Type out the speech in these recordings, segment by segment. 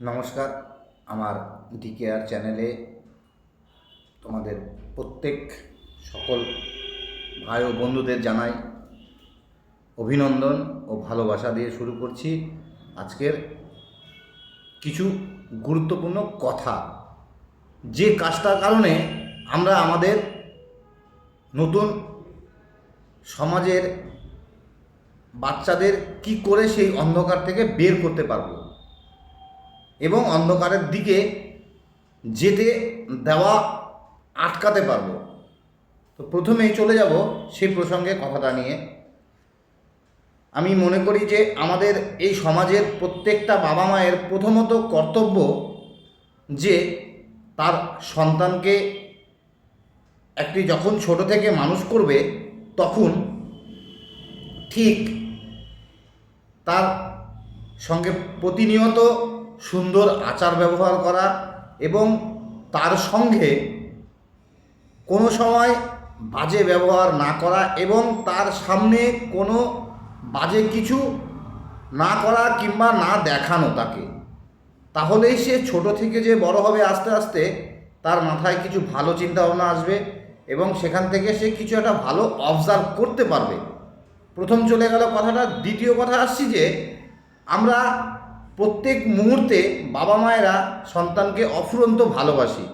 নমস্কার। আমার ডিকেআর চ্যানেলে তোমাদের প্রত্যেক সকল ভাই ও বন্ধুদের জানাই অভিনন্দন ও ভালোবাসা দিয়ে শুরু করছি আজকের কিছু গুরুত্বপূর্ণ কথা। যে কাজটার কারণে আমরা আমাদের নতুন সমাজের বাচ্চাদের কি করে সেই অন্ধকার থেকে বের করতে পারব এবং অন্ধকারের দিকে যেতে, দেওয়া আটকাতে পারব। তো প্রথমেই চলে যাব সেই প্রসঙ্গে কথাটা নিয়ে। আমি মনে করি যে আমাদের এই সমাজের প্রত্যেকটা বাবা মায়ের প্রথমত কর্তব্য যে তার সন্তানকে একটি যখন ছোট থেকে মানুষ করবে, তখন ঠিক তার সঙ্গে প্রতিনিয়ত সুন্দর আচার ব্যবহার করা এবং তার সঙ্গে কোনো সময় বাজে ব্যবহার না করা এবং তার সামনে কোনো বাজে কিছু না করা কিংবা না দেখানো তাকে। তাহলেই সে ছোট থেকে যে বড় হবে আস্তে আস্তে তার মাথায় কিছু ভালো চিন্তা ভাবনা আসবে এবং সেখান থেকে সে কিছু একটা ভালো অবজার্ভ করতে পারবে। প্রথম চলে গেল কথাটা। দ্বিতীয় কথা আসছি যে আমরা প্রত্যেক মুহূর্তে বাবা মায়েরা সন্তানকে অফুরন্ত ভালোবাসি,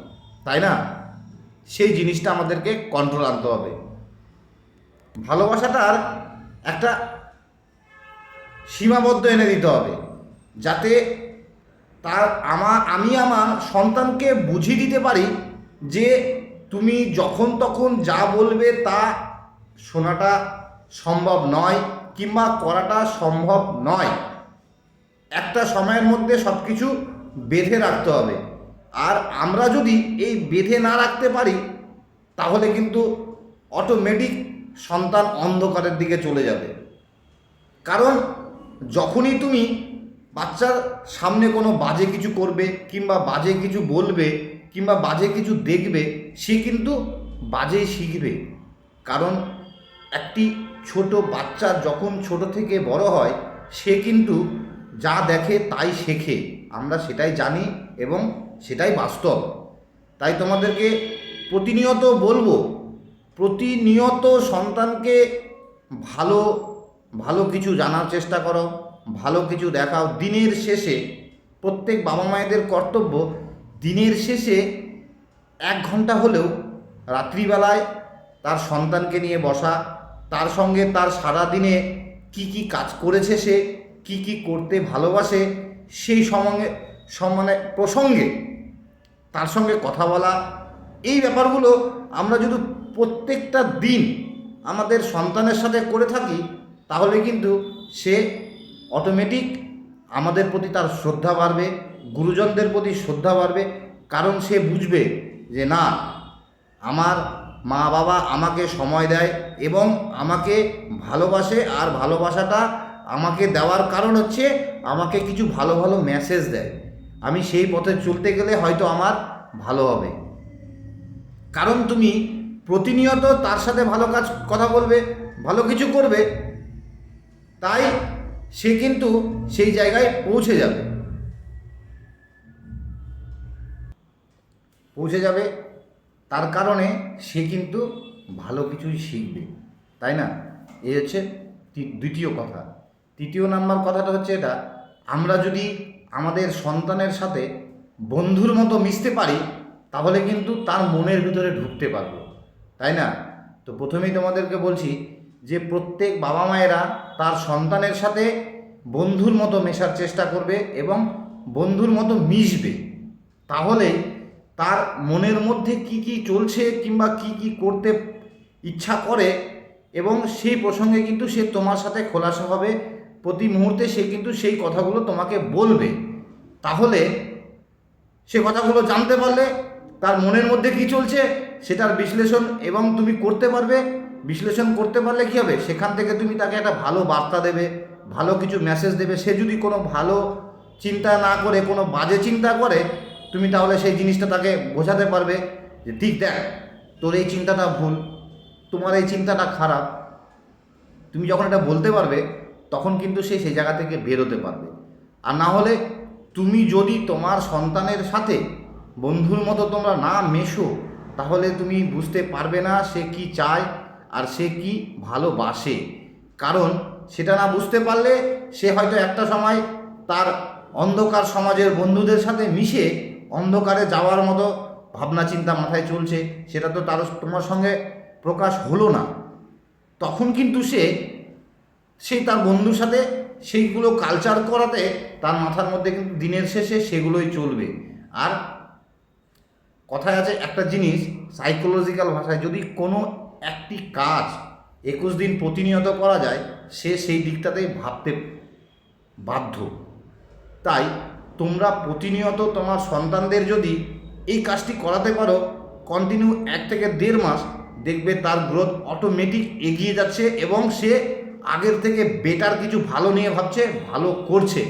তাই না? সেই জিনিসটা আমাদেরকে কন্ট্রোল আনতে হবে। ভালোবাসাটার একটা সীমাবদ্ধ এনে দিতে হবে, যাতে তার আমার আমি আমার সন্তানকে বুঝিয়ে দিতে পারি যে তুমি যখন তখন যা বলবে তা শোনাটা সম্ভব নয় কিংবা করাটা সম্ভব নয়। একটা সময়ের মধ্যে সব কিছু বেঁধে রাখতে হবে। আর আমরা যদি এই বেঁধে না রাখতে পারি, তাহলে কিন্তু অটোমেটিক সন্তান অন্ধকারের দিকে চলে যাবে। কারণ যখনই তুমি বাচ্চার সামনে কোনো বাজে কিছু করবে, কিংবা বাজে কিছু বলবে, কিংবা বাজে কিছু দেখবে, সে কিন্তু বাজেই শিখবে। কারণ একটি ছোট বাচ্চা যখন ছোট থেকে বড় হয়, সে কিন্তু যা দেখে তাই শেখে। আমরা সেটাই জানি এবং সেটাই বাস্তব। তাই তোমাদেরকে প্রতিনিয়ত বলব, প্রতিনিয়ত সন্তানকে ভালো ভালো কিছু জানার চেষ্টা করো, ভালো কিছু দেখাও। দিনের শেষে প্রত্যেক বাবা মায়েদের কর্তব্য, দিনের শেষে এক ঘণ্টা হলেও রাত্রিবেলায় তার সন্তানকে নিয়ে বসা, তার সঙ্গে তার সারা দিনে কি কি কাজ করেছে সে কি কি করতে ভালোবাসে সেই সঙ্গে মানে প্রসঙ্গে তার সঙ্গে কথা বলা, এই ব্যাপারগুলো আমরা যদি প্রত্যেকটা দিন আমাদের সন্তানের সাথে করে থাকি, তাহলে কিন্তু সে অটোমেটিক আমাদের প্রতি তার শ্রদ্ধা বাড়বে, গুরুজনদের প্রতি শ্রদ্ধা বাড়বে, কারণ সে বুঝবে যে না, আমার মা বাবা আমাকে সময় দেয় এবং আমাকে ভালোবাসে আর ভালোবাসাটা আমাকে দেওয়ার কারণ হচ্ছে আমাকে কিছু ভালো ভালো মেসেজ দেয়। আমি সেই পথে চলতে গেলে হয়তো আমার ভালো হবে। কারণ তুমি প্রতিনিয়ত তার সাথে ভালো কাজ, কথা বলবে, ভালো কিছু করবে, তাই সে কিন্তু সেই জায়গায় পৌঁছে যাবে। পৌঁছে যাবে, তার কারণে সে কিন্তু ভালো কিছুই শিখবে। তাই না? এই হচ্ছে দ্বিতীয় কথা। তৃতীয় নাম্বার কথাটা হচ্ছে এটা, আমরা যদি আমাদের সন্তানের সাথে বন্ধুর মতো মিশতে পারি, তাহলে কিন্তু তার মনের ভিতরে ঢুকতে পারব, তাই না? তো প্রথমেই তোমাদেরকে বলছি যে প্রত্যেক বাবা মায়েরা তার সন্তানের সাথে বন্ধুর মতো মেশার চেষ্টা করবে এবং বন্ধুর মতো মিশবে, তাহলে তার মনের মধ্যে কি কি চলছে কিংবা কি কি করতে ইচ্ছা করে এবং সেই প্রসঙ্গে কিন্তু সে তোমার সাথে খোলাসা হবে প্রতি মুহূর্তে সে কিন্তু সেই কথাগুলো তোমাকে বলবে। তাহলে সে কথাগুলো জানতে পারলে তার মনের মধ্যে কি চলছে সেটার বিশ্লেষণ এবং তুমি করতে পারবে। বিশ্লেষণ করতে পারলে কি হবে? সেখান থেকে তুমি তাকে একটা ভালো বার্তা দেবে, ভালো কিছু মেসেজ দেবে। সে যদি কোনো ভালো চিন্তা না করে, কোনো বাজে চিন্তা করে, তুমি তাহলে সেই জিনিসটা তাকে বোঝাতে পারবে যে, ঠিক, দেখ, তোর এই চিন্তাটা ভুল, তোমার এই চিন্তাটা খারাপ। তুমি যখন এটা বলতে পারবে তখন কিন্তু সে সেই জায়গা থেকে বেরোতে পারবে। আর না হলে তুমি যদি তোমার সন্তানের সাথে বন্ধুর মতো তোমরা না মেশো, তাহলে তুমি বুঝতে পারবে না সে কি চায় আর সে কি ভালোবাসে। কারণ সেটা না বুঝতে পারলে সে হয়তো একটা সময় তার অন্ধকার সমাজের বন্ধুদের সাথে মিশে অন্ধকারে যাওয়ার মতো ভাবনা চিন্তা মাথায় চলছে, সেটা তো তার তোমার সঙ্গে প্রকাশ হলো না। তখন কিন্তু সে সেই তার বন্ধুর সাথে সেইগুলো কালচার করাতে তার মাথার মধ্যে কিন্তু দিনের শেষে সেগুলোই চলবে। আর কথায় আছে একটা জিনিস সাইকোলজিক্যাল ভাষায় যদি কোনো একটি কাজ একুশ দিন প্রতিনিয়ত করা যায়, সে সেই দিকটাতেই ভাবতে বাধ্য। তাই তোমরা প্রতিনিয়ত তোমার সন্তানদের যদি এই কাজটি করাতে পারো কন্টিনিউ এক থেকে দেড় মাস দেখবে তার গ্রোথ অটোমেটিক এগিয়ে যাচ্ছে এবং সে আগের থেকে বেটার কিছু ভালো নিয়ে ভাবছে, ভালো করছে।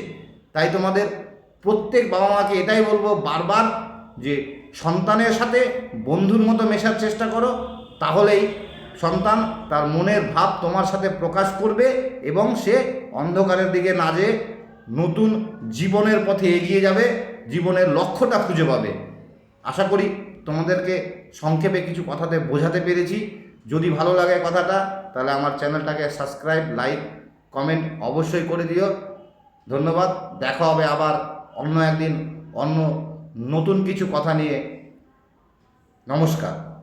তাই তোমাদের প্রত্যেক বাবা মাকে এটাই বলব, বারবার যে সন্তানের সাথে বন্ধুর মতো মেশার চেষ্টা করো, তাহলেই সন্তান তার মনের ভাব তোমার সাথে প্রকাশ করবে এবং সে অন্ধকারের দিকে না যেয়ে নতুন জীবনের পথে এগিয়ে যাবে, জীবনের লক্ষ্যটা খুঁজে পাবে। আশা করি তোমাদেরকে সংক্ষেপে কিছু কথাতে বোঝাতে পেরেছি। যদি ভালো লাগে কথাটা, তাহলে আমার চ্যানেলটাকে সাবস্ক্রাইব, লাইক, কমেন্ট অবশ্যই করে দিও। ধন্যবাদ। দেখা হবে আবার অন্য একদিন অন্য নতুন কিছু কথা নিয়ে। নমস্কার।